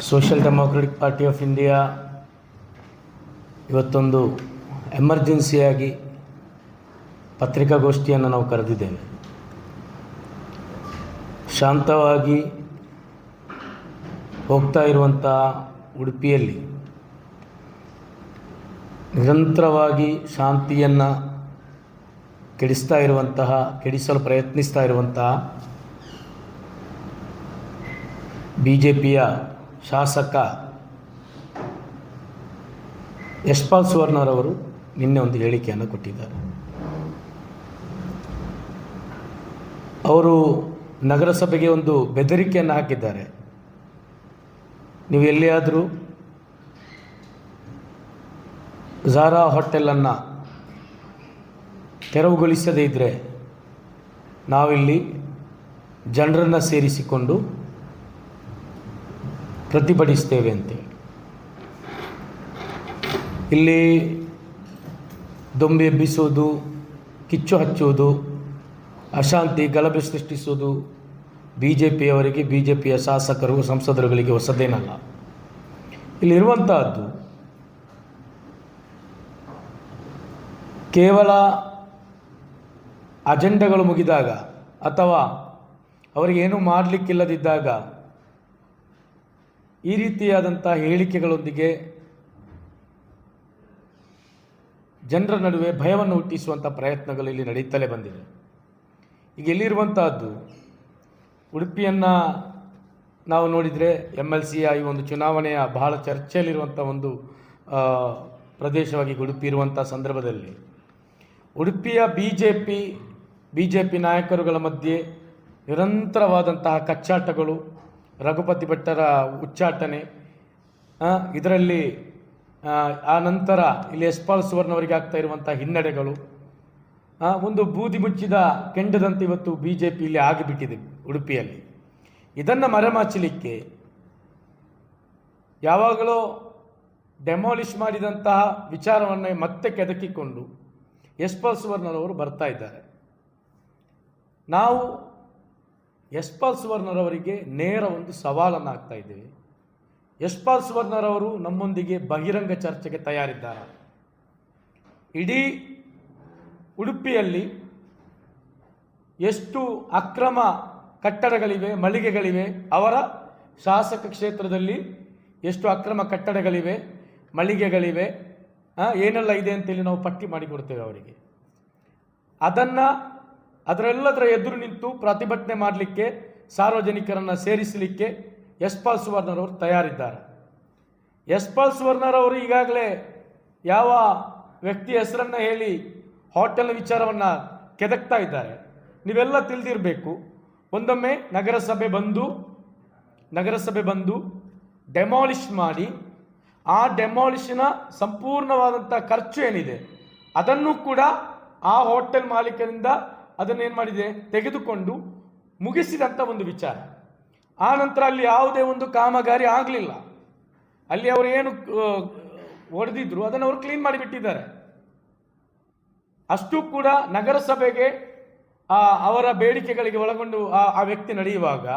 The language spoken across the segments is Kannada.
Social democratic party of India ಇವತ್ತೊಂದು ಎಮರ್ಜೆನ್ಸಿಯಾಗಿ ಪತ್ರಿಕಾಗೋಷ್ಠಿಯನ್ನು ನಾವು ಕರೆದಿದ್ದೇವೆ. ಶಾಂತವಾಗಿ ಹೋಗ್ತಾ ಇರುವಂಥ ಉಡುಪಿಯಲ್ಲಿ ನಿರಂತರವಾಗಿ ಶಾಂತಿಯನ್ನು ಕೆಡಿಸ್ತಾ ಇರುವಂತಹ, ಕೆಡಿಸಲು ಪ್ರಯತ್ನಿಸ್ತಾ ಇರುವಂತಹ ಬಿ ಜೆ ಪಿಯ ಶಾಸಕ ಯಶ್ಪಾಲ್ ಸುವರ್ಣರವರು ನಿನ್ನೆ ಒಂದು ಹೇಳಿಕೆಯನ್ನು ಕೊಟ್ಟಿದ್ದಾರೆ. ಅವರು ನಗರಸಭೆಗೆ ಒಂದು ಬೆದರಿಕೆಯನ್ನು ಹಾಕಿದ್ದಾರೆ. ನೀವು ಎಲ್ಲಿಯಾದರೂ ಝಾರಾ ಹೋಟೆಲನ್ನು ತೆರವುಗೊಳಿಸದೇ ಇದ್ದರೆ ನಾವಿಲ್ಲಿ ಜನರನ್ನು ಸೇರಿಸಿಕೊಂಡು ಪ್ರತಿಭಟಿಸ್ತೇವೆ ಅಂತೇಳಿ ಇಲ್ಲಿ ದೊಂಬೆ ಎಬ್ಬಿಸೋದು ಕಿಚ್ಚು ಹಚ್ಚುವುದು ಅಶಾಂತಿ ಗಲಭೆ ಸೃಷ್ಟಿಸುವುದು ಬಿ ಜೆ ಪಿಯವರಿಗೆ ಬಿ ಜೆ ಪಿಯ ಶಾಸಕರು ಸಂಸದರುಗಳಿಗೆ ಹೊಸದೇನಲ್ಲ. ಇಲ್ಲಿರುವಂತಹದ್ದು ಕೇವಲ ಅಜೆಂಡಗಳು ಮುಗಿದಾಗ ಅಥವಾ ಅವರಿಗೇನು ಮಾಡಲಿಕ್ಕಿಲ್ಲದಿದ್ದಾಗ ಈ ರೀತಿಯಾದಂಥ ಹೇಳಿಕೆಗಳೊಂದಿಗೆ ಜನರ ನಡುವೆ ಭಯವನ್ನು ಹುಟ್ಟಿಸುವಂಥ ಪ್ರಯತ್ನಗಳು ಇಲ್ಲಿ ನಡೀತಲೇ ಬಂದಿದೆ ಈಗ ಎಲ್ಲಿರುವಂತಹದ್ದು? ಉಡುಪಿಯನ್ನು ನಾವು ನೋಡಿದರೆ ಎಂ ಎಲ್ ಸಿಯ ಈ ಒಂದು ಚುನಾವಣೆಯ ಬಹಳ ಚರ್ಚೆಯಲ್ಲಿರುವಂಥ ಒಂದು ಪ್ರದೇಶವಾಗಿ ಉಡುಪಿ ಇರುವಂಥ ಸಂದರ್ಭದಲ್ಲಿ ಉಡುಪಿಯ B J P B J P ನಾಯಕರುಗಳ ಮಧ್ಯೆ ನಿರಂತರವಾದಂತಹ ಕಚ್ಚಾಟಗಳು ರಘುಪತಿ ಭಟ್ಟರ ಉಚ್ಚಾಟನೆ ಇದರಲ್ಲಿ ಆ, ಆ ನಂತರ ಇಲ್ಲಿ ಯಶ್ಪಾಲ್ ಸುವರ್ಣವರಿಗೆ ಆಗ್ತಾ ಇರುವಂಥ ಹಿನ್ನಡೆಗಳು ಒಂದು ಬೂದಿ ಮುಚ್ಚಿದ ಕೆಂಡದಂತೆ ಇವತ್ತು ಬಿ ಜೆ ಪಿ ಇಲ್ಲಿ ಆಗಿಬಿಟ್ಟಿದೆ ಉಡುಪಿಯಲ್ಲಿ. ಇದನ್ನು ಮರೆಮಾಚಲಿಕ್ಕೆ ಯಾವಾಗಲೂ ಡೆಮಾಲಿಷ್ ಮಾಡಿದಂತಹ ವಿಚಾರವನ್ನು ಮತ್ತೆ ಕೆದಕಿಕೊಂಡು ಎಸ್ ಪಾಲ್ ಸುವರ್ಣರವರು ಬರ್ತಾ ಇದ್ದಾರೆ. ನಾವು ಯಶ್ಪಾಲ್ ಸುವರ್ಣರವರಿಗೆ ನೇರ ಒಂದು ಸವಾಲನ್ನು ಹಾಕ್ತಾ ಇದ್ದೇವೆ. ಯಶ್ಪಾಲ್ ಸುವರ್ಣರವರು ನಮ್ಮೊಂದಿಗೆ ಬಹಿರಂಗ ಚರ್ಚೆಗೆ ತಯಾರಿದ್ದಾರೆ. ಇಡೀ ಉಡುಪಿಯಲ್ಲಿ ಎಷ್ಟು ಅಕ್ರಮ ಕಟ್ಟಡಗಳಿವೆ, ಮಳಿಗೆಗಳಿವೆ, ಅವರ ಶಾಸಕ ಕ್ಷೇತ್ರದಲ್ಲಿ ಎಷ್ಟು ಅಕ್ರಮ ಕಟ್ಟಡಗಳಿವೆ, ಮಳಿಗೆಗಳಿವೆ ಏನೆಲ್ಲ ಇದೆ ಅಂತೇಳಿ ನಾವು ಪಟ್ಟಿ ಮಾಡಿಕೊಡ್ತೇವೆ ಅವರಿಗೆ. ಅದನ್ನು ಅದರೆಲ್ಲದರ ಎದುರು ನಿಂತು ಪ್ರತಿಭಟನೆ ಮಾಡಲಿಕ್ಕೆ, ಸಾರ್ವಜನಿಕರನ್ನು ಸೇರಿಸಲಿಕ್ಕೆ ಯಶ್ಪಾಲ್ ಸುವರ್ಣರವರು ತಯಾರಿದ್ದಾರೆ. ಯಶ್ಪಾಲ್ ಸುವರ್ಣರವರು ಈಗಾಗಲೇ ಯಾವ ವ್ಯಕ್ತಿ ಹೆಸರನ್ನು ಹೇಳಿ ಹೋಟೆಲ್ ವಿಚಾರವನ್ನು ಕೆದಕ್ತಾ ಇದ್ದಾರೆ. ನೀವೆಲ್ಲ ತಿಳಿದಿರಬೇಕು. ಒಂದೊಮ್ಮೆ ನಗರಸಭೆ ಬಂದು ನಗರಸಭೆ ಬಂದು ಡೆಮಾಲಿಷ್ ಮಾಡಿ, ಆ ಡೆಮಾಲಿಷಿನ ಸಂಪೂರ್ಣವಾದಂಥ ಖರ್ಚು ಏನಿದೆ, ಅದನ್ನು ಕೂಡ ಆ ಹೋಟೆಲ್ ಮಾಲೀಕರಿಂದ ಅದನ್ನೇನು ಮಾಡಿದೆ ತೆಗೆದುಕೊಂಡು ಮುಗಿಸಿದಂಥ ಒಂದು ವಿಚಾರ. ಆ ನಂತರ ಅಲ್ಲಿ ಯಾವುದೇ ಒಂದು ಕಾಮಗಾರಿ ಆಗಲಿಲ್ಲ. ಅಲ್ಲಿ ಅವರು ಏನು ಹೊಡೆದಿದ್ರು ಅದನ್ನು ಅವರು ಕ್ಲೀನ್ ಮಾಡಿಬಿಟ್ಟಿದ್ದಾರೆ. ಅಷ್ಟು ಕೂಡ ನಗರಸಭೆಗೆ, ಆ, ಅವರ ಬೇಡಿಕೆಗಳಿಗೆ ಒಳಗೊಂಡು ಆ ಆ ವ್ಯಕ್ತಿ ನಡೆಯುವಾಗ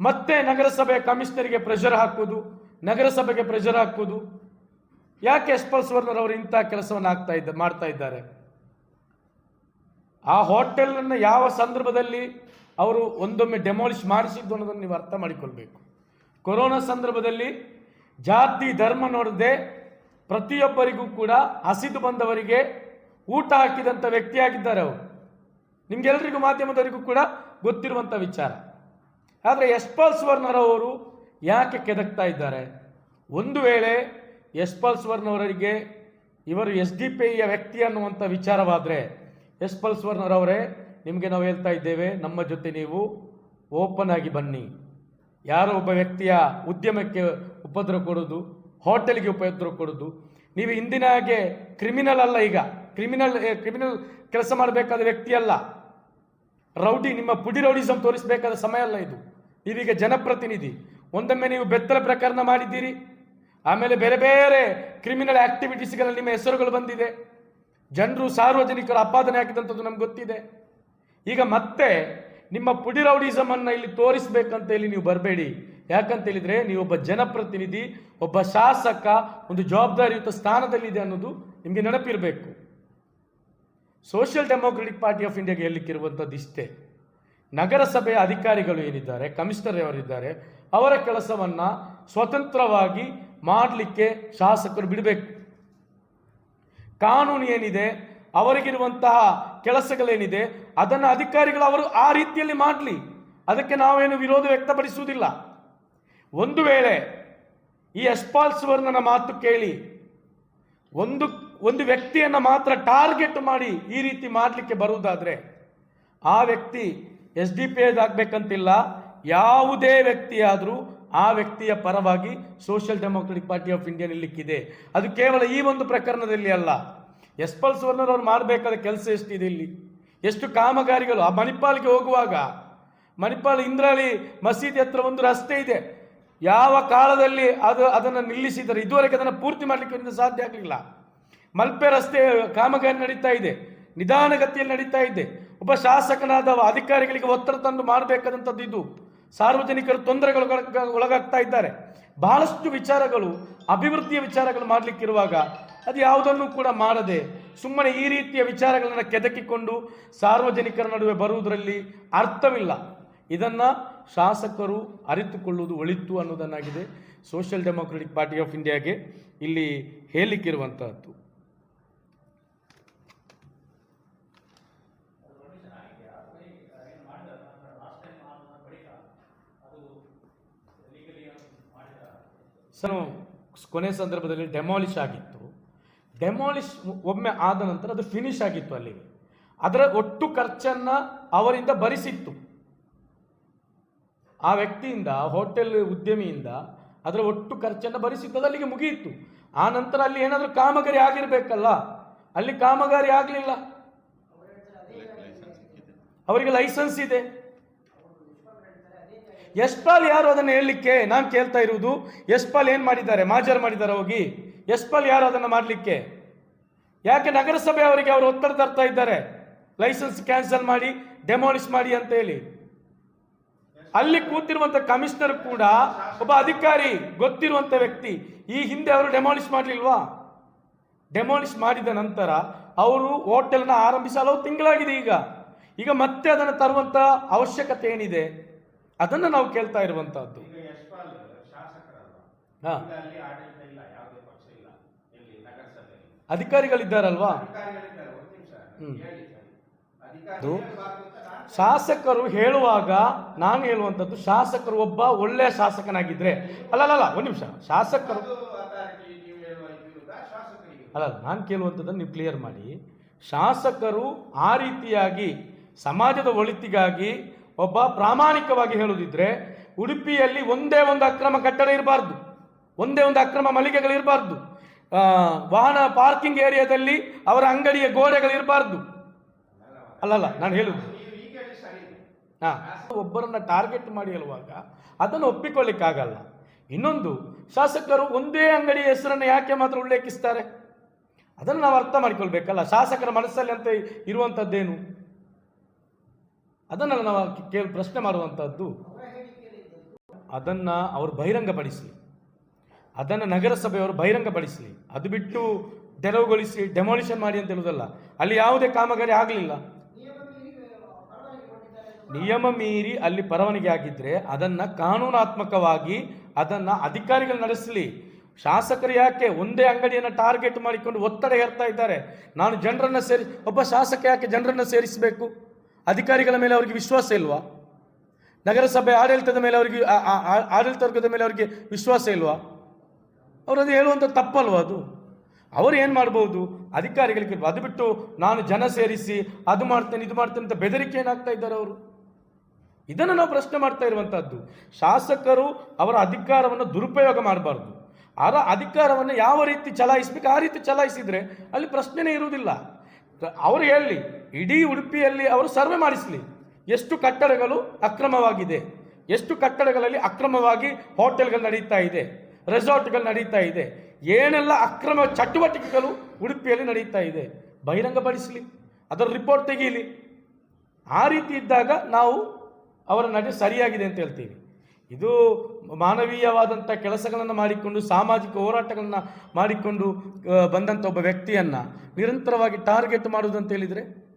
ಮತ್ತೆ ನಗರಸಭೆ ಕಮಿಷನರಿಗೆ ಪ್ರೆಷರ್ ಹಾಕುವುದು, ನಗರಸಭೆಗೆ ಪ್ರೆಷರ್ ಹಾಕುವುದು. ಯಾಕೆ ಯಶ್ಪಾಲ್ ಅವರು ಇಂಥ ಕೆಲಸವನ್ನು ಆಗ್ತಾ ಇದ್ದ, ಮಾಡ್ತಾ ಇದ್ದಾರೆ? ಆ ಹೋಟೆಲನ್ನು ಯಾವ ಸಂದರ್ಭದಲ್ಲಿ ಅವರು ಒಂದೊಮ್ಮೆ ಡೆಮಾಲಿಷ್ ಮಾಡಿಸಿದ್ದು ಅನ್ನೋದನ್ನು ನೀವು ಅರ್ಥ ಮಾಡಿಕೊಳ್ಬೇಕು. ಕೊರೋನಾ ಸಂದರ್ಭದಲ್ಲಿ ಜಾತಿ, ಧರ್ಮ ನೋಡದೆ ಪ್ರತಿಯೊಬ್ಬರಿಗೂ ಕೂಡ ಹಸಿದು ಬಂದವರಿಗೆ ಊಟ ಹಾಕಿದಂಥ ವ್ಯಕ್ತಿಯಾಗಿದ್ದಾರೆ ಅವರು. ನಿಮಗೆಲ್ಲರಿಗೂ ಮಾಧ್ಯಮದವರಿಗೂ ಕೂಡ ಗೊತ್ತಿರುವಂಥ ವಿಚಾರ. ಆದರೆ ಯಶ್ಪಾಲ್ ಸುವರ್ಣರವರು ಯಾಕೆ ಕೆದಕ್ತಾ ಇದ್ದಾರೆ? ಒಂದು ವೇಳೆ ಯಶ್ಪಾಲ್ ಸುವರ್ಣವರಿಗೆ ಇವರು ಎಸ್ ಡಿ ಪಿ ಐಯ ವ್ಯಕ್ತಿ ಅನ್ನುವಂಥ ವಿಚಾರವಾದರೆ ಯಶ್ಪಾಲ್ ಅವರೇ ನಿಮಗೆ ನಾವು ಹೇಳ್ತಾ ಇದ್ದೇವೆ, ನಮ್ಮ ಜೊತೆ ನೀವು ಓಪನ್ ಆಗಿ ಬನ್ನಿ. ಯಾರೋ ಒಬ್ಬ ವ್ಯಕ್ತಿಯ ಉದ್ಯಮಕ್ಕೆ ಉಪದ್ರ ಕೊಡೋದು, ಹೋಟೆಲ್ಗೆ ಉಪದ್ರ ಕೊಡೋದು. ನೀವು ಇಂದಿನ ಹಾಗೆ ಕ್ರಿಮಿನಲ್ ಅಲ್ಲ ಈಗ. ಕ್ರಿಮಿನಲ್ ಕ್ರಿಮಿನಲ್ ಕೆಲಸ ಮಾಡಬೇಕಾದ ವ್ಯಕ್ತಿ ಅಲ್ಲ. ರೌಡಿ, ನಿಮ್ಮ ಪುಡಿ ರೌಡಿಸಮ್ ತೋರಿಸಬೇಕಾದ ಸಮಯ ಅಲ್ಲ ಇದು. ನೀವೀಗ ಜನಪ್ರತಿನಿಧಿ. ಒಂದೊಮ್ಮೆ ನೀವು ಬೆತ್ತಲ ಪ್ರಕರಣ ಮಾಡಿದ್ದೀರಿ. ಆಮೇಲೆ ಬೇರೆ ಬೇರೆ ಕ್ರಿಮಿನಲ್ ಆಕ್ಟಿವಿಟೀಸ್ಗಳಲ್ಲಿ ನಿಮ್ಮ ಹೆಸರುಗಳು ಬಂದಿದೆ. ಜನರು ಸಾರ್ವಜನಿಕರು ಆಪಾದನೆ ಹಾಕಿದಂಥದ್ದು ನಮ್ಗೆ ಗೊತ್ತಿದೆ. ಈಗ ಮತ್ತೆ ನಿಮ್ಮ ಪುಡಿ ರೌಡಿಸಮ್ ಅನ್ನ ಇಲ್ಲಿ ತೋರಿಸ್ಬೇಕಂತ ಹೇಳಿ ನೀವು ಬರಬೇಡಿ. ಯಾಕಂತ ಹೇಳಿದ್ರೆ ನೀವು ಒಬ್ಬ ಜನಪ್ರತಿನಿಧಿ, ಒಬ್ಬ ಶಾಸಕ, ಒಂದು ಜವಾಬ್ದಾರಿಯುತ ಸ್ಥಾನದಲ್ಲಿದೆ ಅನ್ನೋದು ನಿಮಗೆ ನೆನಪಿರಬೇಕು. ಸೋಷಿಯಲ್ ಡೆಮೋಕ್ರೆಟಿಕ್ ಪಾರ್ಟಿ ಆಫ್ ಇಂಡಿಯಾಗೆ ಹೇಳಲಿಕ್ಕಿರುವಂಥದ್ದು ಇಷ್ಟೇ. ನಗರಸಭೆಯ ಅಧಿಕಾರಿಗಳು ಏನಿದ್ದಾರೆ, ಕಮಿಷನರ್ ಅವರಿದ್ದಾರೆ, ಅವರ ಕೆಲಸವನ್ನ ಸ್ವತಂತ್ರವಾಗಿ ಮಾಡಲಿಕ್ಕೆ ಶಾಸಕರು ಬಿಡಬೇಕು. ಕಾನೂನು ಏನಿದೆ, ಅವರಿಗಿರುವಂತಹ ಕೆಲಸಗಳೇನಿದೆ, ಅದನ್ನು ಅಧಿಕಾರಿಗಳು ಅವರು ಆ ರೀತಿಯಲ್ಲಿ ಮಾಡಲಿ. ಅದಕ್ಕೆ ನಾವೇನು ವಿರೋಧ ವ್ಯಕ್ತಪಡಿಸುವುದಿಲ್ಲ. ಒಂದು ವೇಳೆ ಈ ಯಶ್ಪಾಲ್ ಸುವರ್ಣನ ಮಾತು ಕೇಳಿ, ಒಂದು ಒಂದು ವ್ಯಕ್ತಿಯನ್ನು ಮಾತ್ರ ಟಾರ್ಗೆಟ್ ಮಾಡಿ ಈ ರೀತಿ ಮಾಡಲಿಕ್ಕೆ ಬರುವುದಾದರೆ, ಆ ವ್ಯಕ್ತಿ ಎಸ್ ಡಿ ಪಿ ಆಗಬೇಕಂತಿಲ್ಲ ಯಾವುದೇ ವ್ಯಕ್ತಿಯಾದರೂ ಆ ವ್ಯಕ್ತಿಯ ಪರವಾಗಿ social democratic party of India ನಿಲ್ಲಿಕ್ಕಿದೆ. ಅದು ಕೇವಲ ಈ ಒಂದು ಪ್ರಕರಣದಲ್ಲಿ ಅಲ್ಲ. ಎಸ್ಪಲ್ ಸುವರ್ಣರ್ ಅವ್ರು ಮಾಡಬೇಕಾದ ಕೆಲಸ ಎಷ್ಟಿದೆ ಇಲ್ಲಿ? ಎಷ್ಟು ಕಾಮಗಾರಿಗಳು? ಆ ಮಣಿಪಾಲ್ಗೆ ಹೋಗುವಾಗ, ಮಣಿಪಾಲ್ ಇಂದ್ರಾಳಿ ಮಸೀದಿ ಹತ್ರ ಒಂದು ರಸ್ತೆ ಇದೆ. ಯಾವ ಕಾಲದಲ್ಲಿ ಅದು ಅದನ್ನು ನಿಲ್ಲಿಸಿದರೆ ಇದುವರೆಗೆ ಅದನ್ನು ಪೂರ್ತಿ ಮಾಡಲಿಕ್ಕೆ ಸಾಧ್ಯ ಆಗಲಿಲ್ಲ. ಮಲ್ಪೆ ರಸ್ತೆ ಕಾಮಗಾರಿ ನಡೀತಾ ಇದೆ. ನಿಧಾನಗತಿಯಲ್ಲಿ ನಡೀತಾ ಇದೆ. ಒಬ್ಬ ಶಾಸಕನಾದ ಅಧಿಕಾರಿಗಳಿಗೆ ಒತ್ತಡ ತಂದು ಮಾಡಬೇಕಾದಂಥದ್ದು ಇದು. ಸಾರ್ವಜನಿಕರು ತೊಂದರೆಗಳು ಒಳಗಾಗ್ತಾ ಇದ್ದಾರೆ. ಬಹಳಷ್ಟು ವಿಚಾರಗಳು, ಅಭಿವೃದ್ಧಿಯ ವಿಚಾರಗಳು ಮಾಡಲಿಕ್ಕಿರುವಾಗ ಅದು ಯಾವುದನ್ನು ಕೂಡ ಮಾಡದೆ ಸುಮ್ಮನೆ ಈ ರೀತಿಯ ವಿಚಾರಗಳನ್ನು ಕೆದಕಿಕೊಂಡು ಸಾರ್ವಜನಿಕರ ನಡುವೆ ಬರುವುದರಲ್ಲಿ ಅರ್ಥವಿಲ್ಲ. ಇದನ್ನು ಶಾಸಕರು ಅರಿತುಕೊಳ್ಳುವುದು ಒಳಿತು ಅನ್ನೋದನ್ನಾಗಿದೆ. ಸೋಷಿಯಲ್ ಡೆಮೊಕ್ರೆಟಿಕ್ ಪಾರ್ಟಿ ಆಫ್ ಇಂಡಿಯಾಗೆ ಇಲ್ಲಿ ಹೇಳಲಿಕ್ಕಿರುವಂತಹದ್ದು ಸರ್, ಕೊನೆ ಸಂದರ್ಭದಲ್ಲಿ ಡೆಮಾಲಿಷ್ ಆಗಿತ್ತು. ಡೆಮಾಲಿಷ್ ಒಮ್ಮೆ ಆದ ನಂತರ ಅದು ಫಿನಿಶ್ ಆಗಿತ್ತು ಅಲ್ಲಿಗೆ. ಅದರ ಒಟ್ಟು ಖರ್ಚನ್ನು ಅವರಿಂದ ಭರಿಸಿತ್ತು. ಆ ವ್ಯಕ್ತಿಯಿಂದ ಹೋಟೆಲ್ ಉದ್ಯಮಿಯಿಂದ ಅದರ ಒಟ್ಟು ಖರ್ಚನ್ನು ಭರಿಸಿದ್ದು ಅಲ್ಲಿಗೆ ಮುಗಿಯಿತು. ಆ ನಂತರ ಅಲ್ಲಿ ಏನಾದರೂ ಕಾಮಗಾರಿ ಆಗಿರಬೇಕಲ್ಲ? ಅಲ್ಲಿ ಕಾಮಗಾರಿ ಆಗಲಿಲ್ಲ. ಅವರಿಗೆ ಲೈಸೆನ್ಸ್ ಇದೆ ಯಶ್ಪಾಲ್ ಯಾರು ಅದನ್ನು ಹೇಳಲಿಕ್ಕೆ? ನಾನು ಕೇಳ್ತಾ ಇರುವುದು, ಯಶ್ಪಾಲ್ ಏನು ಮಾಡಿದ್ದಾರೆ? ಮಾಜರ್ ಮಾಡಿದ್ದಾರೆ ಹೋಗಿ. ಯಶ್ಪಾಲ್ ಯಾರು ಅದನ್ನು ಮಾಡಲಿಕ್ಕೆ? ಯಾಕೆ ನಗರಸಭೆ ಅವರಿಗೆ ಅವರು ಒತ್ತಡ ತರ್ತಾ ಇದ್ದಾರೆ? ಲೈಸೆನ್ಸ್ ಕ್ಯಾನ್ಸಲ್ ಮಾಡಿ ಡೆಮಾಲಿಷ್ ಮಾಡಿ ಅಂತ ಹೇಳಿ. ಅಲ್ಲಿ ಕೂತಿರುವಂತ ಕಮಿಷನರ್ ಕೂಡ ಒಬ್ಬ ಅಧಿಕಾರಿ, ಗೊತ್ತಿರುವಂತ ವ್ಯಕ್ತಿ, ಈ ಹಿಂದೆ ಅವರು ಡೆಮಾಲಿಷ್ ಮಾಡಲಿಲ್ವಾ? ಡೆಮಾಲಿಷ್ ಮಾಡಿದ ನಂತರ ಅವರು ಹೋಟೆಲ್ನ ಆರಂಭಿಸಲು ತಿಂಗಳಾಗಿದೆ ಈಗ. ಈಗ ಮತ್ತೆ ಅದನ್ನು ತರುವಂಥ ಅವಶ್ಯಕತೆ ಏನಿದೆ? ಅದನ್ನು ನಾವು ಕೇಳ್ತಾ ಇರುವಂತಹದ್ದು. ಹಾ. ಅಧಿಕಾರಿಗಳಿದ್ದಾರಲ್ವಾ? ಹ್ಞೂ ಶಾಸಕರು ಹೇಳುವಾಗ ನಾನು ಹೇಳುವಂಥದ್ದು ಶಾಸಕರು ಒಬ್ಬ ಒಳ್ಳೆಯ ಶಾಸಕನಾಗಿದ್ರೆ. ಅಲ್ಲ ಅಲ್ಲ, ಅಲ್ಲ ಒಂದು ನಿಮಿಷ. ಶಾಸಕರು ಅಲ್ಲ ನಾನು ಕೇಳುವಂಥದ್ದನ್ನು ನೀವು ಕ್ಲಿಯರ್ ಮಾಡಿ. ಶಾಸಕರು ಆ ರೀತಿಯಾಗಿ ಸಮಾಜದ ಒಳಿತಿಗಾಗಿ ಒಬ್ಬ ಪ್ರಾಮಾಣಿಕವಾಗಿ ಹೇಳುವುದಿದ್ರೆ ಉಡುಪಿಯಲ್ಲಿ ಒಂದೇ ಒಂದು ಅಕ್ರಮ ಕಟ್ಟಡ ಇರಬಾರ್ದು. ಒಂದೇ ಒಂದು ಅಕ್ರಮ ಮಳಿಗೆಗಳಿರಬಾರ್ದು ವಾಹನ ಪಾರ್ಕಿಂಗ್ ಏರಿಯಾದಲ್ಲಿ ಅವರ ಅಂಗಡಿಯ ಗೋಡೆಗಳಿರಬಾರ್ದು ಅಲ್ಲಲ್ಲ, ನಾನು ಹೇಳುದು. ಹಾಂ. ಒಬ್ಬರನ್ನು ಟಾರ್ಗೆಟ್ ಮಾಡಿ ಹೇಳುವಾಗ ಅದನ್ನು ಒಪ್ಪಿಕೊಳ್ಳಿಕ್ಕಾಗಲ್ಲ ಇನ್ನೊಂದು, ಶಾಸಕರು ಒಂದೇ ಅಂಗಡಿಯ ಹೆಸರನ್ನು ಯಾಕೆ ಮಾತ್ರ ಉಲ್ಲೇಖಿಸ್ತಾರೆ? ಅದನ್ನು ನಾವು ಅರ್ಥ ಮಾಡಿಕೊಳ್ಬೇಕಲ್ಲ. ಶಾಸಕರ ಮನಸ್ಸಲ್ಲಿ ಅಂತ ಇರುವಂಥದ್ದೇನು? ಅದನ್ನೆಲ್ಲ ನಾವು ಕೇಳಿ ಪ್ರಶ್ನೆ ಮಾಡುವಂಥದ್ದು ಅದನ್ನು ಅವರು ಬಹಿರಂಗಪಡಿಸಲಿ. ಅದನ್ನು ನಗರಸಭೆಯವರು ಬಹಿರಂಗಪಡಿಸಲಿ. ಅದು ಬಿಟ್ಟು ತೆರವುಗೊಳಿಸಿ ಡೆಮಾಲಿಷನ್ ಮಾಡಿ ಅಂತ ಹೇಳುವುದಲ್ಲ ಅಲ್ಲಿ ಯಾವುದೇ ಕಾಮಗಾರಿ ಆಗಲಿಲ್ಲ. ನಿಯಮ ಮೀರಿ ಅಲ್ಲಿ ಪರವಾನಗಿ ಆಗಿದ್ರೆ ಅದನ್ನು ಕಾನೂನಾತ್ಮಕವಾಗಿ ಅದನ್ನು ಅಧಿಕಾರಿಗಳು ನಡೆಸಲಿ. ಶಾಸಕರು ಯಾಕೆ ಒಂದೇ ಅಂಗಡಿಯನ್ನು ಟಾರ್ಗೆಟ್ ಮಾಡಿಕೊಂಡು ಒತ್ತಡ ಹೇರ್ತಾ ಇದ್ದಾರೆ? ನಾನು ಜನರನ್ನು ಸೇರಿ, ಒಬ್ಬ ಶಾಸಕ ಯಾಕೆ ಜನರನ್ನು ಸೇರಿಸಬೇಕು? ಅಧಿಕಾರಿಗಳ ಮೇಲೆ ಅವರಿಗೆ ವಿಶ್ವಾಸ ಇಲ್ವಾ? ನಗರಸಭೆ ಆಡಳಿತದ ಮೇಲೆ ಅವರಿಗೆ ಆಡಳಿತ ವರ್ಗದ ಮೇಲೆ ಅವರಿಗೆ ವಿಶ್ವಾಸ ಇಲ್ವಾ? ಅವರು ಅದು ಹೇಳುವಂಥ ತಪ್ಪಲ್ವ ಅದು? ಅವರು ಏನು ಮಾಡ್ಬೋದು ಅಧಿಕಾರಿಗಳಿಗೆ. ಅದು ಬಿಟ್ಟು ನಾನು ಜನ ಸೇರಿಸಿ ಅದು ಮಾಡ್ತೇನೆ, ಇದು ಮಾಡ್ತೇನೆ ಅಂತ ಬೆದರಿಕೆ ಏನಾಗ್ತಾ ಇದ್ದಾರೆ ಅವರು? ಇದನ್ನು ನಾವು ಪ್ರಶ್ನೆ ಮಾಡ್ತಾ ಇರುವಂಥದ್ದು ಶಾಸಕರು ಅವರ ಅಧಿಕಾರವನ್ನು ದುರುಪಯೋಗ ಮಾಡಬಾರ್ದು. ಅವರ ಅಧಿಕಾರವನ್ನು ಯಾವ ರೀತಿ ಚಲಾಯಿಸಬೇಕು, ಆ ರೀತಿ ಚಲಾಯಿಸಿದರೆ ಅಲ್ಲಿ ಪ್ರಶ್ನೆನೇ ಇರುವುದಿಲ್ಲ. ಅವರು ಹೇಳಲಿ ಇಡೀ ಉಡುಪಿಯಲ್ಲಿ ಅವರು ಸರ್ವೆ ಮಾಡಿಸಲಿ. ಎಷ್ಟು ಕಟ್ಟಡಗಳು ಅಕ್ರಮವಾಗಿದೆ. ಎಷ್ಟು ಕಟ್ಟಡಗಳಲ್ಲಿ ಅಕ್ರಮವಾಗಿ ಹೋಟೆಲ್ಗಳು ನಡೀತಾ ಇದೆ. ರೆಸಾರ್ಟ್ಗಳು ನಡೀತಾ ಇದೆ. ಏನೆಲ್ಲ ಅಕ್ರಮ ಚಟುವಟಿಕೆಗಳು ಉಡುಪಿಯಲ್ಲಿ ನಡೀತಾ ಇದೆ. ಬಹಿರಂಗಪಡಿಸಲಿ. ಅದರ ರಿಪೋರ್ಟ್ ತೆಗೀಲಿ. ಆ ರೀತಿ ಇದ್ದಾಗ ನಾವು ಅವರ ನಡೆ ಸರಿಯಾಗಿದೆ ಅಂತ ಹೇಳ್ತೀವಿ ಇದು ಮಾನವೀಯವಾದಂಥ ಕೆಲಸಗಳನ್ನು ಮಾಡಿಕೊಂಡು, ಸಾಮಾಜಿಕ ಹೋರಾಟಗಳನ್ನು ಮಾಡಿಕೊಂಡು ಬಂದಂಥ ಒಬ್ಬ ವ್ಯಕ್ತಿಯನ್ನು ನಿರಂತರವಾಗಿ ಟಾರ್ಗೆಟ್ ಮಾಡುವುದು ಅಂತ ಹೇಳಿದರೆ?